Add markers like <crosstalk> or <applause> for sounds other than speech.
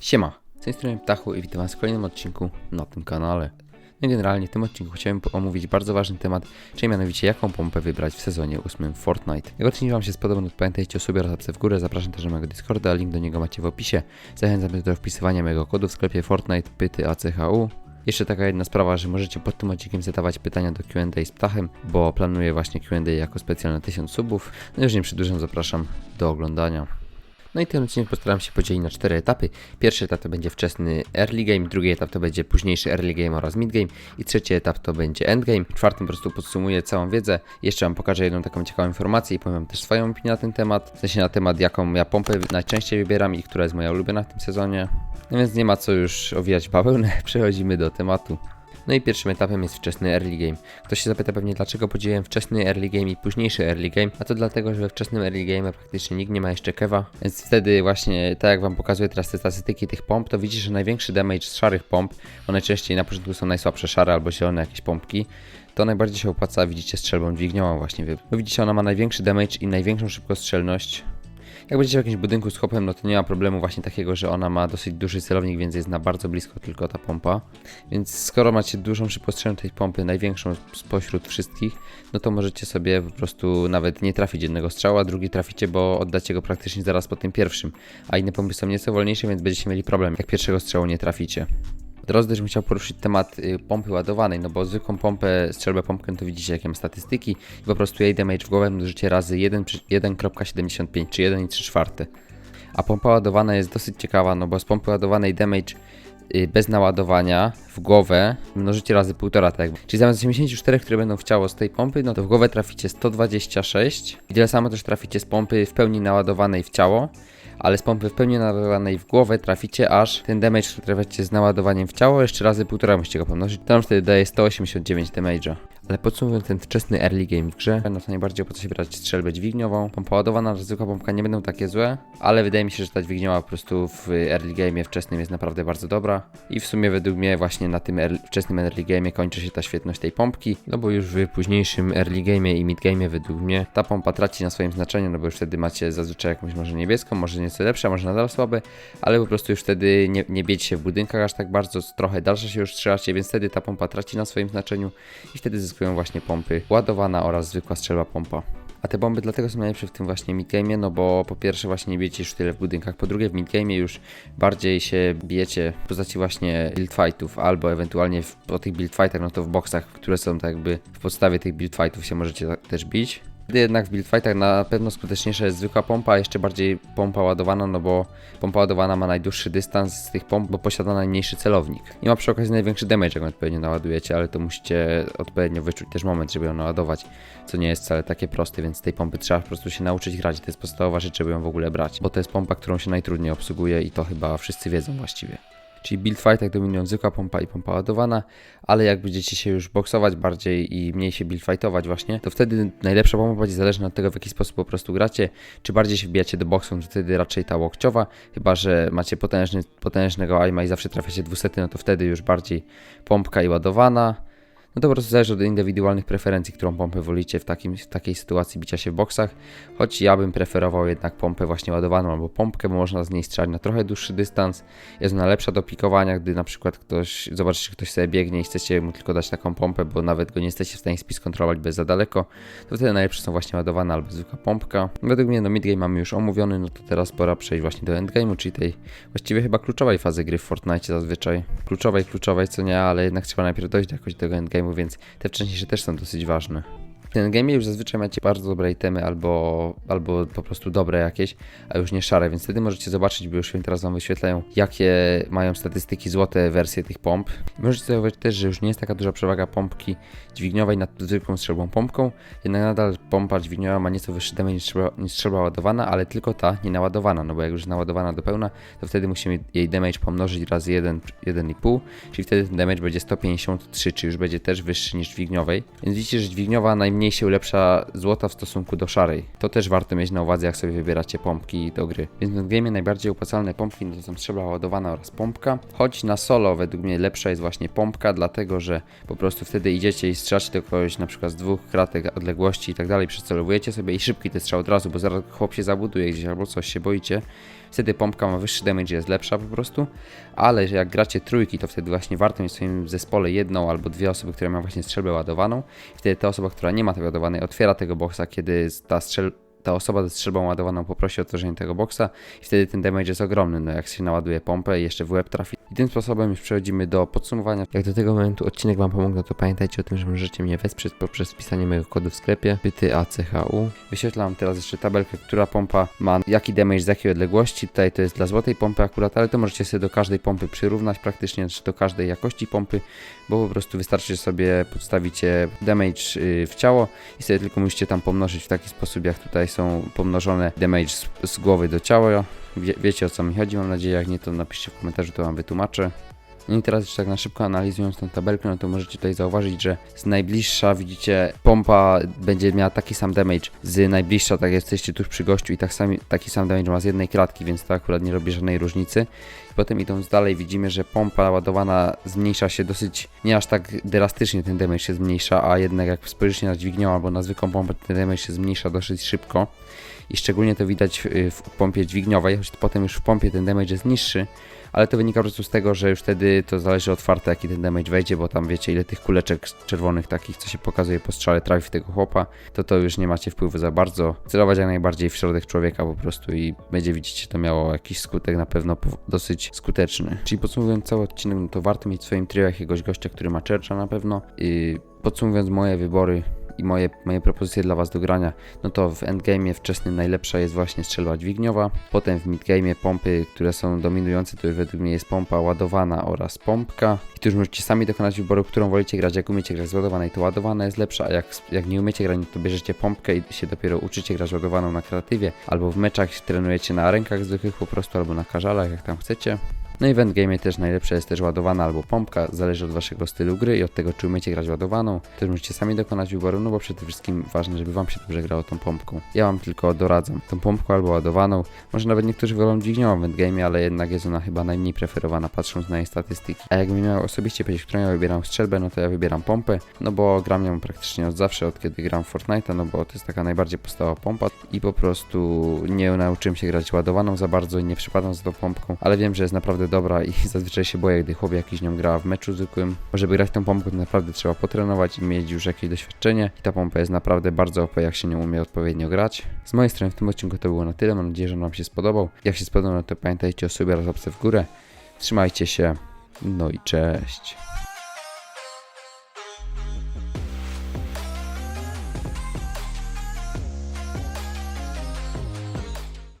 Siema, z tej strony Ptachu i witam Was w kolejnym odcinku na tym kanale. No generalnie w tym odcinku chciałem omówić bardzo ważny temat, czyli mianowicie jaką pompę wybrać w sezonie 8 Fortnite. Jak odcinek Wam się spodobał, to pamiętajcie o sobie oraz w górę, zapraszam też na mojego Discorda, link do niego macie w opisie. Zachęcam do wpisywania mojego kodu w sklepie Fortnite pyty ACHU. Jeszcze taka jedna sprawa, że możecie pod tym odcinkiem zadawać pytania do Q&A z Ptachem, bo planuję właśnie Q&A jako specjalne 1000 subów. No już nie przedłużam, zapraszam do oglądania. No i ten odcinek postaram się podzielić na cztery etapy. Pierwszy etap to będzie wczesny early game, drugi etap to będzie późniejszy early game oraz mid game i trzeci etap to będzie endgame. Czwartym po prostu podsumuję całą wiedzę. Jeszcze Wam pokażę jedną taką ciekawą informację i powiem też swoją opinię na ten temat. W sensie na temat jaką ja pompę najczęściej wybieram i która jest moja ulubiona w tym sezonie. No więc nie ma co już owijać bawełnę, <laughs> przechodzimy do tematu. No i pierwszym etapem jest wczesny early game. Ktoś się zapyta pewnie dlaczego podzieliłem wczesny early game i późniejszy early game, a to dlatego, że we wczesnym early game praktycznie nikt nie ma jeszcze kewa, więc wtedy właśnie, tak jak wam pokazuję teraz te statystyki tych pomp, to widzicie, że największy damage z szarych pomp, bo najczęściej na początku są najsłabsze szare albo zielone jakieś pompki, to najbardziej się opłaca, widzicie, strzelbą dźwigniową właśnie. Bo widzicie, ona ma największy damage i największą szybkostrzelność. Jak będziecie w jakimś budynku z hopem, no to nie ma problemu właśnie takiego, że ona ma dosyć duży celownik, więc jest na bardzo blisko tylko ta pompa. Więc skoro macie dużą szybkostrzelność tej pompy, największą spośród wszystkich, no to możecie sobie po prostu nawet nie trafić jednego strzała, drugi traficie, bo oddacie go praktycznie zaraz po tym pierwszym. A inne pompy są nieco wolniejsze, więc będziecie mieli problem, jak pierwszego strzału nie traficie. Teraz też bym chciał poruszyć temat y, pompy ładowanej, no bo zwykłą pompę, strzelbę pompkę to widzicie jakie ma statystyki i po prostu jej damage w głowę mnożycie razy 1 przy- 1.75 czy 1,3 czwarte. A pompa ładowana jest dosyć ciekawa, no bo z pompy ładowanej damage y, bez naładowania w głowę mnożycie razy 1,5 tak. Czyli zamiast 84, które będą w ciało z tej pompy, no to w głowę traficie 126 i tyle samo też traficie z pompy w pełni naładowanej w ciało ale z pompy w pełni naładowanej w głowę traficie aż ten damage, który trafiacie z naładowaniem w ciało, jeszcze razy półtora musicie go pomnożyć. To nam wtedy daje 189 damage'a. Ale podsumowując ten wczesny early game w grze, no to najbardziej opłaca się brać strzelbę dźwigniową. Pompa ładowana, zwykła pompka nie będą takie złe, ale wydaje mi się, że ta dźwigniowa po prostu w early game wczesnym jest naprawdę bardzo dobra. I w sumie według mnie właśnie na tym early, wczesnym early game kończy się ta świetność tej pompki, no bo już w późniejszym early game i mid game według mnie ta pompa traci na swoim znaczeniu, no bo już wtedy macie zazwyczaj jakąś może niebieską, może nieco lepsza, może nadal słabe, ale po prostu już wtedy nie, nie biecie się w budynkach aż tak bardzo, trochę dalsze się już strzelacie, więc wtedy ta pompa traci na swoim znaczeniu i wtedy zyskują właśnie pompy ładowana oraz zwykła strzelba pompa. A te bomby dlatego są najlepsze w tym właśnie midgame'ie, no bo po pierwsze właśnie nie bijecie już tyle w budynkach, po drugie w midgame'ie już bardziej się bijecie w postaci właśnie build fightów, albo ewentualnie w, po tych build fightach, no to w boxach, które są tak jakby w podstawie tych build fightów się możecie też bić. Jednak w build fightach na pewno skuteczniejsza jest zwykła pompa, a jeszcze bardziej pompa ładowana, no bo pompa ładowana ma najdłuższy dystans z tych pomp, bo posiada najmniejszy celownik. I ma przy okazji największy damage, jak ją odpowiednio naładujecie, ale to musicie odpowiednio wyczuć też moment, żeby ją naładować, co nie jest wcale takie proste, więc tej pompy trzeba po prostu się nauczyć grać. To jest podstawowa rzecz, żeby ją w ogóle brać, bo to jest pompa, którą się najtrudniej obsługuje i to chyba wszyscy wiedzą właściwie. Czyli build fightach dominują zwykła pompa i pompa ładowana, ale jak będziecie się już boksować bardziej i mniej się build fightować właśnie, to wtedy najlepsza pompa będzie zależna od tego w jaki sposób po prostu gracie, czy bardziej się wbijacie do boksu, to wtedy raczej ta łokciowa, chyba że macie potężny, potężnego aima i zawsze trafiacie dwusety, no to wtedy już bardziej pompka i ładowana. No to po prostu zależy od indywidualnych preferencji, którą pompę wolicie w, takim, w takiej sytuacji bicia się w boksach. Choć ja bym preferował jednak pompę właśnie ładowaną albo pompkę, bo można z niej strzelać na trochę dłuższy dystans. Jest ona lepsza do pikowania, gdy na przykład ktoś, zobaczycie, że ktoś sobie biegnie i chcecie mu tylko dać taką pompę, bo nawet go nie jesteście w stanie spis kontrolować bez za daleko, to wtedy najlepsze są właśnie ładowana albo zwykła pompka. Według mnie no midgame mamy już omówiony, no to teraz pora przejść właśnie do endgame'u, czyli tej właściwie chyba kluczowej fazy gry w Fortnite zazwyczaj. Kluczowej, kluczowej co nie, ale jednak trzeba najpierw dojść do jakoś do tego endgame'u, więc te wcześniejsze też są dosyć ważne. W tym game już zazwyczaj macie bardzo dobre itemy albo, albo po prostu dobre jakieś, a już nie szare, więc wtedy możecie zobaczyć, bo już teraz wam wyświetlają, jakie mają statystyki złote wersje tych pomp. Możecie zauważyć też, że już nie jest taka duża przewaga pompki dźwigniowej nad zwykłą strzelbą pompką, jednak nadal pompa dźwigniowa ma nieco wyższy damage niż strzelba, niż strzelba ładowana, ale tylko ta nie naładowana, no bo jak już naładowana do pełna, to wtedy musimy jej damage pomnożyć razy 1, 1,5, czyli wtedy ten damage będzie 153, czy już będzie też wyższy niż dźwigniowej. Więc widzicie, że dźwigniowa najmniej się ulepsza złota w stosunku do szarej. To też warto mieć na uwadze, jak sobie wybieracie pompki do gry. Więc w game najbardziej opłacalne pompki to są strzelba ładowana oraz pompka, choć na solo według mnie lepsza jest właśnie pompka, dlatego że po prostu wtedy idziecie i strzelacie do kogoś na przykład z dwóch kratek odległości i tak dalej, przycelowujecie sobie i szybki ten strzał od razu, bo zaraz chłop się zabuduje gdzieś albo coś się boicie, wtedy pompka ma wyższy damage, jest lepsza po prostu, ale jak gracie trójki, to wtedy właśnie warto mieć w swoim zespole jedną albo dwie osoby, które mają właśnie strzelbę ładowaną. Wtedy ta osoba, która nie ma tej ładowanej, otwiera tego boksa, kiedy ta strzel ta osoba ze strzelbą ładowaną poprosi o otworzenie tego boksa i wtedy ten damage jest ogromny, no jak się naładuje pompę i jeszcze w łeb trafi. I tym sposobem już przechodzimy do podsumowania. Jak do tego momentu odcinek Wam pomógł, no to pamiętajcie o tym, że możecie mnie wesprzeć poprzez wpisanie mojego kodu w sklepie pyty ACHU. Wyświetlam teraz jeszcze tabelkę, która pompa ma jaki damage z jakiej odległości. Tutaj to jest dla złotej pompy akurat, ale to możecie sobie do każdej pompy przyrównać praktycznie, czy do każdej jakości pompy, bo po prostu wystarczy, sobie podstawicie damage y, w ciało i sobie tylko musicie tam pomnożyć w taki sposób, jak tutaj są pomnożone damage z, z głowy do ciała. Wie, wiecie o co mi chodzi, mam nadzieję, jak nie to napiszcie w komentarzu, to wam wytłumaczę. I teraz jeszcze tak na szybko analizując tą tabelkę, no to możecie tutaj zauważyć, że z najbliższa widzicie pompa będzie miała taki sam damage, z najbliższa tak jesteście tuż przy gościu i tak sami, taki sam damage ma z jednej klatki, więc to akurat nie robi żadnej różnicy. I potem idąc dalej widzimy, że pompa ładowana zmniejsza się dosyć, nie aż tak drastycznie ten damage się zmniejsza, a jednak jak spojrzycie na dźwignię albo na zwykłą pompę, ten damage się zmniejsza dosyć szybko. I szczególnie to widać w, w pompie dźwigniowej, choć potem już w pompie ten damage jest niższy, ale to wynika po prostu z tego, że już wtedy to zależy od farta, jaki ten damage wejdzie, bo tam wiecie, ile tych kuleczek czerwonych takich, co się pokazuje po strzale, trafi w tego chłopa, to to już nie macie wpływu za bardzo. Celować jak najbardziej w środek człowieka po prostu i będzie widzicie, to miało jakiś skutek na pewno dosyć skuteczny. Czyli podsumowując cały odcinek, no to warto mieć w swoim trio jakiegoś gościa, który ma Churcha na pewno. I podsumowując moje wybory, i moje, moje propozycje dla Was do grania, no to w endgame wczesnym najlepsza jest właśnie strzelba dźwigniowa, potem w midgame pompy, które są dominujące, to już według mnie jest pompa ładowana oraz pompka. I tu już możecie sami dokonać wyboru, którą wolicie grać, jak umiecie grać z ładowanej, to ładowana jest lepsza, a jak, jak nie umiecie grać, no to bierzecie pompkę i się dopiero uczycie grać ładowaną na kreatywie, albo w meczach trenujecie na rękach zwykłych po prostu, albo na każalach, jak tam chcecie. No i w endgame też najlepsza jest też ładowana albo pompka, zależy od waszego stylu gry i od tego, czy umiecie grać ładowaną. Też możecie sami dokonać wyboru, no bo przede wszystkim ważne, żeby wam się dobrze grało tą pompką. Ja wam tylko doradzam, tą pompką albo ładowaną. Może nawet niektórzy wolą dźwigniową w endgame, ale jednak jest ona chyba najmniej preferowana, patrząc na jej statystyki. A jakbym miał osobiście powiedzieć, którą ja wybieram strzelbę, no to ja wybieram pompę, no bo gram ją praktycznie od zawsze, od kiedy gram w Fortnite'a, no bo to jest taka najbardziej podstawowa pompa i po prostu nie nauczyłem się grać ładowaną za bardzo i nie przypadam za tą pompką, ale wiem, że jest naprawdę dobra i <laughs> zazwyczaj się boję, gdy chłop jakiś nią gra w meczu zwykłym. Żeby grać tą pompką, to naprawdę trzeba potrenować i mieć już jakieś doświadczenie. I ta pompa jest naprawdę bardzo OP, jak się nią umie odpowiednio grać. Z mojej strony w tym odcinku to było na tyle. Mam nadzieję, że on Wam się spodobał. Jak się spodobał, to pamiętajcie o sobie oraz w górę. Trzymajcie się. No i cześć.